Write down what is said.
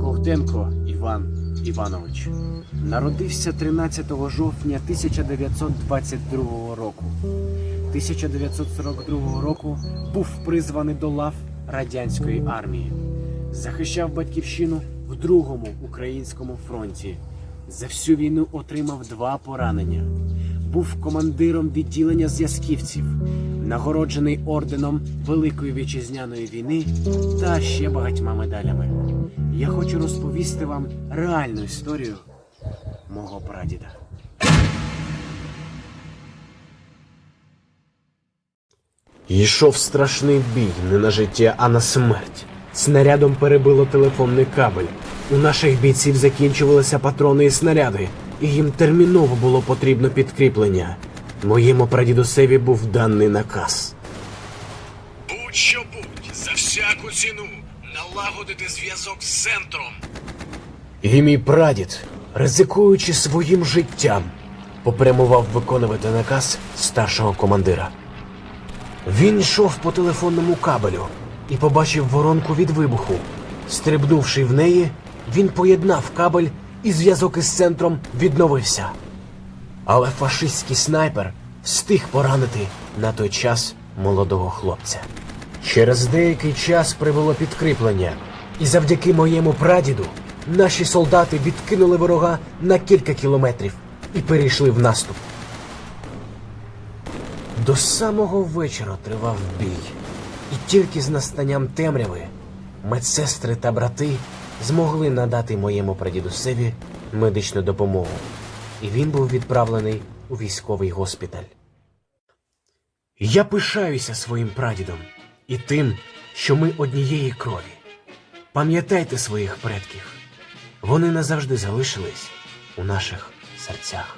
Ковтенко Іван Іванович народився 13 жовтня 1922 року. 1942 року був призваний до лав радянської армії. Захищав батьківщину в другому українському фронті. За всю війну отримав два поранення. Був командиром відділення зв'язківців, нагороджений орденом Великої вітчизняної війни та ще багатьма медалями. Я хочу розповісти вам реальну історію мого прадіда. Йшов страшний бій не на життя, а на смерть. Снарядом перебило телефонний кабель. У наших бійців закінчувалися патрони і снаряди, і їм терміново було потрібно підкріплення. Моєму прадідусеві був даний наказ. Будь-що будь, за всяку ціну налагодити зв'язок з центром. І мій прадід, ризикуючи своїм життям, попрямував виконувати наказ старшого командира. Він йшов по телефонному кабелю і побачив воронку від вибуху. Стрибнувши в неї, він поєднав кабель і зв'язок із центром відновився. Але фашистський снайпер встиг поранити на той час молодого хлопця. Через деякий час прибуло підкріплення, і завдяки моєму прадіду наші солдати відкинули ворога на кілька кілометрів і перейшли в наступ. До самого вечора тривав бій, і тільки з настанням темряви медсестри та брати змогли надати моєму прадідусеві медичну допомогу, і він був відправлений у військовий госпіталь. Я пишаюся своїм прадідом і тим, що ми однієї крові. Пам'ятайте своїх предків, вони назавжди залишились у наших серцях.